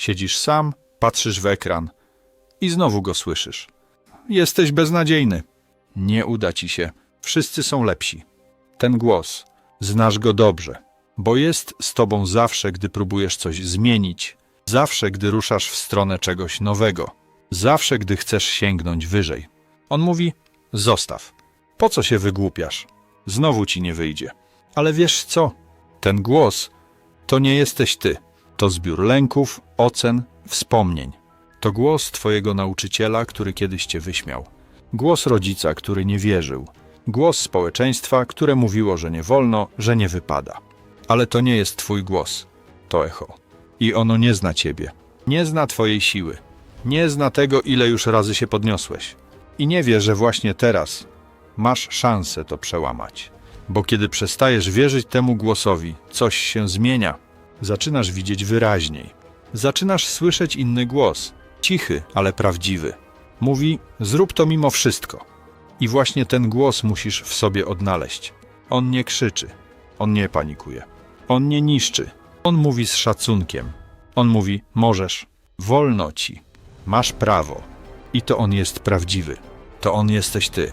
Siedzisz sam, patrzysz w ekran i znowu go słyszysz. Jesteś beznadziejny. Nie uda ci się. Wszyscy są lepsi. Ten głos, znasz go dobrze, bo jest z tobą zawsze, gdy próbujesz coś zmienić, zawsze, gdy ruszasz w stronę czegoś nowego, zawsze, gdy chcesz sięgnąć wyżej. On mówi: Zostaw. Po co się wygłupiasz? Znowu ci nie wyjdzie. Ale wiesz co? Ten głos to nie jesteś ty. To zbiór lęków, ocen, wspomnień. To głos twojego nauczyciela, który kiedyś cię wyśmiał. Głos rodzica, który nie wierzył. Głos społeczeństwa, które mówiło, że nie wolno, że nie wypada. Ale to nie jest twój głos. To echo. I ono nie zna ciebie. Nie zna twojej siły. Nie zna tego, ile już razy się podniosłeś. I nie wie, że właśnie teraz masz szansę to przełamać. Bo kiedy przestajesz wierzyć temu głosowi, coś się zmienia. Zaczynasz widzieć wyraźniej. Zaczynasz słyszeć inny głos, cichy, ale prawdziwy. Mówi: Zrób to mimo wszystko. I właśnie ten głos musisz w sobie odnaleźć. On nie krzyczy, on nie panikuje, on nie niszczy. On mówi z szacunkiem. On mówi: Możesz, wolno ci, masz prawo. I to on jest prawdziwy. To on jesteś ty.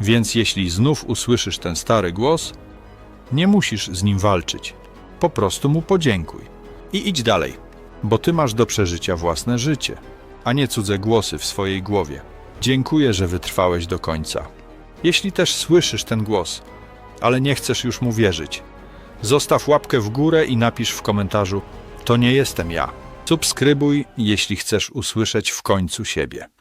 Więc jeśli znów usłyszysz ten stary głos, nie musisz z nim walczyć. Po prostu mu podziękuj i idź dalej, bo ty masz do przeżycia własne życie, a nie cudze głosy w swojej głowie. Dziękuję, że wytrwałeś do końca. Jeśli też słyszysz ten głos, ale nie chcesz już mu wierzyć, zostaw łapkę w górę i napisz w komentarzu: To nie jestem ja. Subskrybuj, jeśli chcesz usłyszeć w końcu siebie.